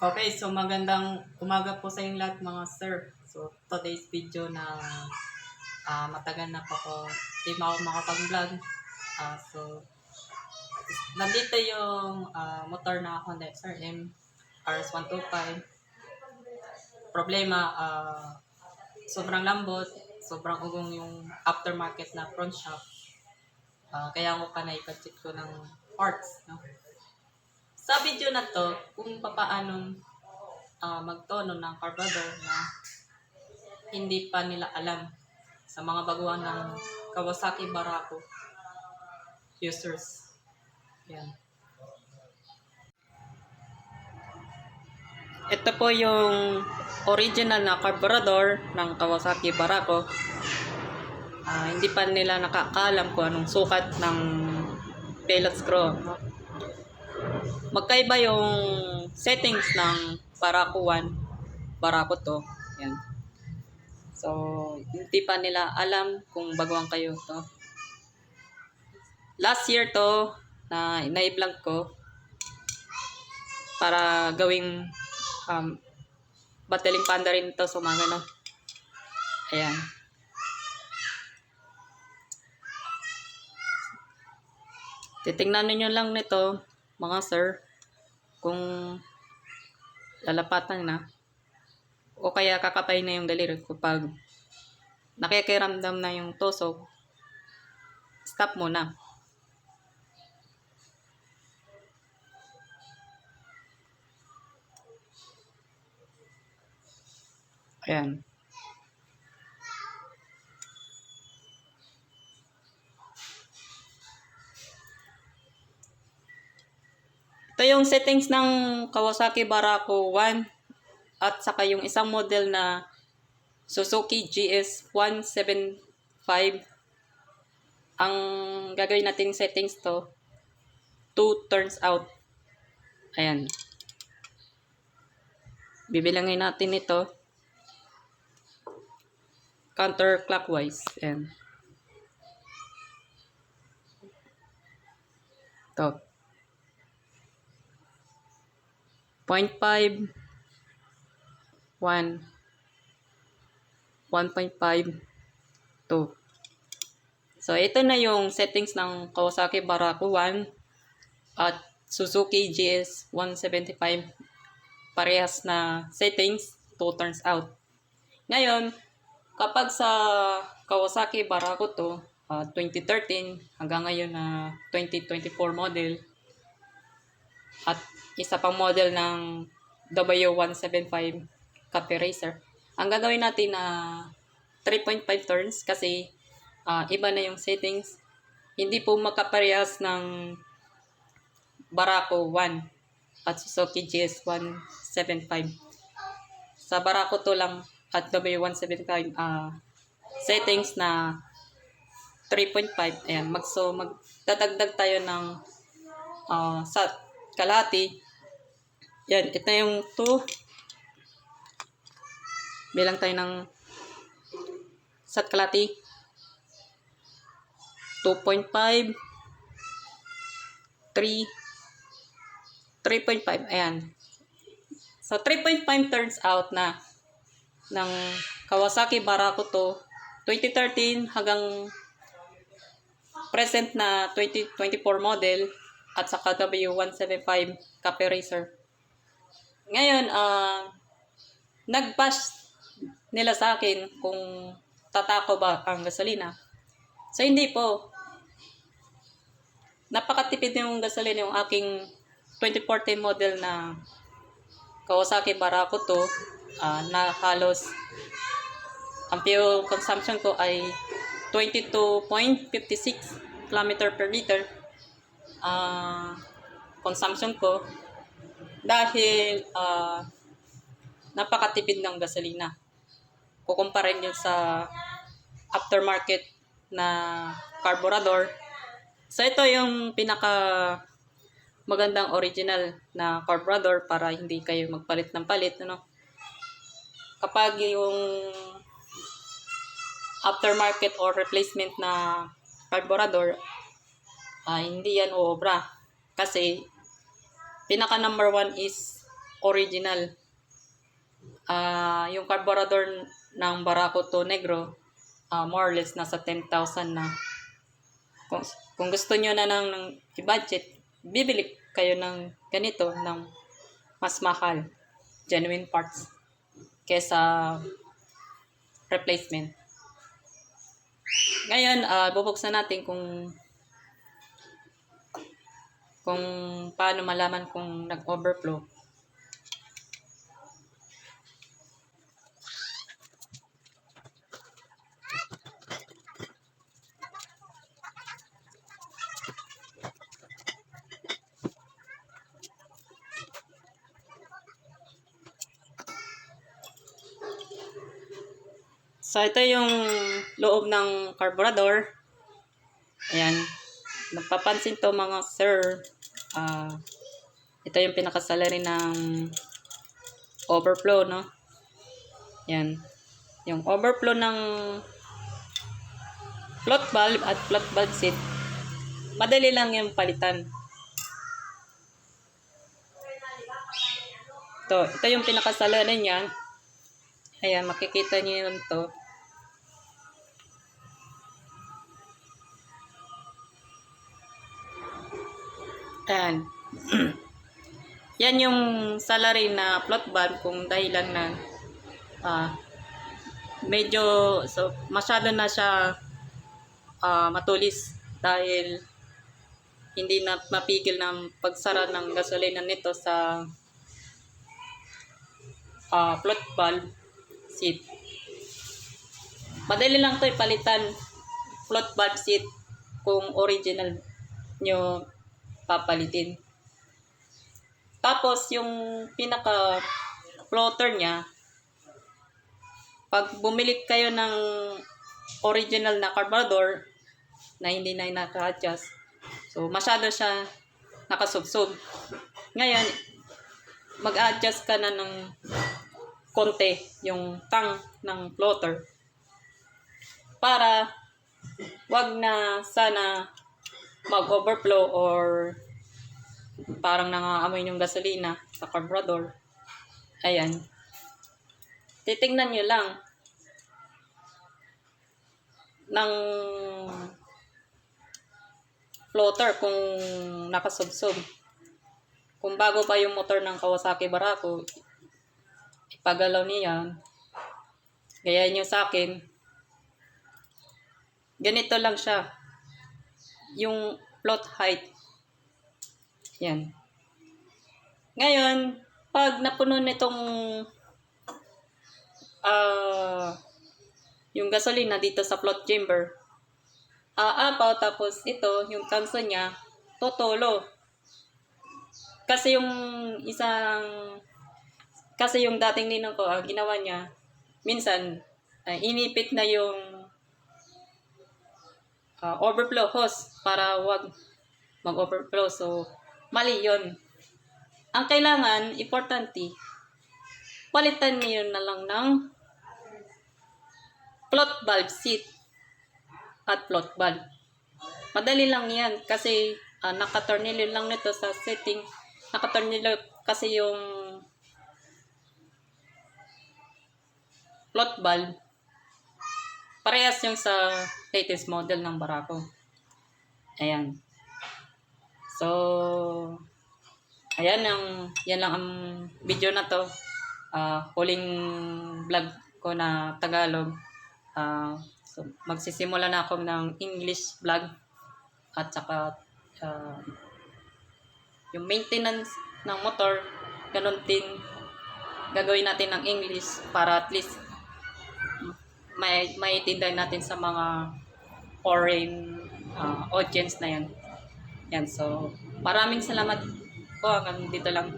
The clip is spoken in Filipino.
Okay, so magandang umaga po sa inyong lahat mga sir. So today's video na ah, matagal na po ako di ma ako makapag-vlog. Ah, so nandito yung ah, motor na Honda XRM RS125. Problema, ah, sobrang lambot, sobrang ugong yung aftermarket na front shock. Ah, kaya ako pa naipacheck ko ng parts. No? Sa video na to, kung papaano ah, magtono ng carburetor na hindi pa nila alam sa mga baguhan ng Kawasaki Barako users. Yan. Ito po yung original na carburetor ng Kawasaki Barako. Ah, hindi pa nila nakakaalam kung anong sukat ng pilot screw. Magkaiba yung settings ng Barako 1, Barako 2. Yan. So, hindi pa nila alam kung baguhan kayo to. Last year to, na na-vlog ko para gawing um, battling panda rin to so mga no. Ayan. Titingnan ninyo lang nito, mga sir, kung lalapatan na o kaya kakapay na yung daliri kapag nakikiramdam na yung tusok, stop muna. Ayan. Yung settings ng Kawasaki Barako 1 at saka yung isang model na Suzuki GS175. Ang gagawin natin settings to, 2 turns out. Ayan. Bibilangin natin ito counterclockwise. Ayan. Ito. 0.5 1 1.5 2 So ito na yung settings ng Kawasaki Barako 1 at Suzuki GS 175 parehas na settings 2 turns out. Ngayon, kapag sa Kawasaki Barako to ah, 2013 hanggang ngayon na 2024 model at isa pang model ng W175 Cafe Racer. Ang gagawin natin na 3.5 turns kasi ah, iba na yung settings. Hindi po makaparehas ng Barako 1 at Suzuki GS175. Sa Barako to lang at W175 ah, settings na 3.5. Ayan, mag, so tayo ng ah, sa kalati. Yan, ito yung 2. Bilang tayo ng sa kalati. 2.5 3 3.5 ayan so 3.5 turns out na ng Kawasaki Barako to 2013 hanggang present na 2024 model at saka W175 Cafe Racer. Ngayon, ah nag-bash nila sa akin kung tatako ba ang gasolina. So, hindi po. Napakatipid yung gasolina yung aking 2014 model na Kawasaki Barako to ah, na halos ang fuel consumption ko ay 22.56 km per liter ah consumption ko dahil ah, napakatipid ng gasolina. Kukumpara nyo sa aftermarket na carburetor. So ito yung pinaka magandang original na carburetor para hindi kayo magpalit ng palit ano. Kapag yung aftermarket or replacement na carburetor ay hindi yan uobra kasi pinaka number one is original. Ah, yung carburetor ng Barako to Negro, ah, more or less nasa 10,000 na. Kung, kung gusto nyo na ng, ng i-budget, bibili kayo ng ganito, ng mas mahal, genuine parts, kesa replacement. Ngayon, ah bubuksan natin kung kung paano malaman kung nag-overflow. So, ito yung loob ng carburetor. Ayan. Nagpapansin to mga sir. Ah, ito yung pinakasalary ng overflow, no? Yan. Yung overflow ng float valve at float valve seat, madali lang yung palitan. Ito, ito yung pinakasalary niya. Ayan, makikita niyo yun to. Ayan. Yan yung salary na plot ban kung dahilan na ah, medyo so masyado na siya ah, matulis dahil hindi na mapigil ng pagsara ng gasolina nito sa ah, plot valve seat. Madali lang to ipalitan float valve seat kung original nyo papalitin. Tapos, yung pinaka floater niya, pag bumili kayo ng original na carburetor na hindi na naka-adjust, so masyado siya nakasubsob. Ngayon, mag-adjust ka na ng konti yung tang ng floater para wag na sana mag-overflow or parang nangaamoy yung gasolina sa carburetor. Ayan. Titingnan nyo lang ng floater kung nakasubsob. Kung bago pa yung motor ng Kawasaki Barako, ipagalaw niya. Gaya nyo sa akin, ganito lang siya. Yung float height. Yan. Ngayon, pag napuno nitong ah yung gasolina dito sa float chamber, aapaw tapos ito, yung tanso niya, totolo. Kasi yung isang kasi yung dating ninong ko, ang ginawa niya, minsan, ah, inipit na yung ah, overflow hose para wag mag-overflow. So, mali yon. Ang kailangan, importante, palitan niyo na lang ng float valve seat at float valve. Madali lang yan kasi uh, nakatornilyo lang nito sa setting. Nakatornilyo kasi yung float valve. Parehas yung sa latest model ng Barako. Ayan. So, ayan ang, yan lang ang video na to. Ah, huling vlog ko na Tagalog. Ah, so, magsisimula na ako ng English vlog at saka ah, yung maintenance ng motor, ganun din gagawin natin ng English para at least may maitindihan natin sa mga foreign ah, audience na yan. Yan, so maraming salamat po hanggang dito lang.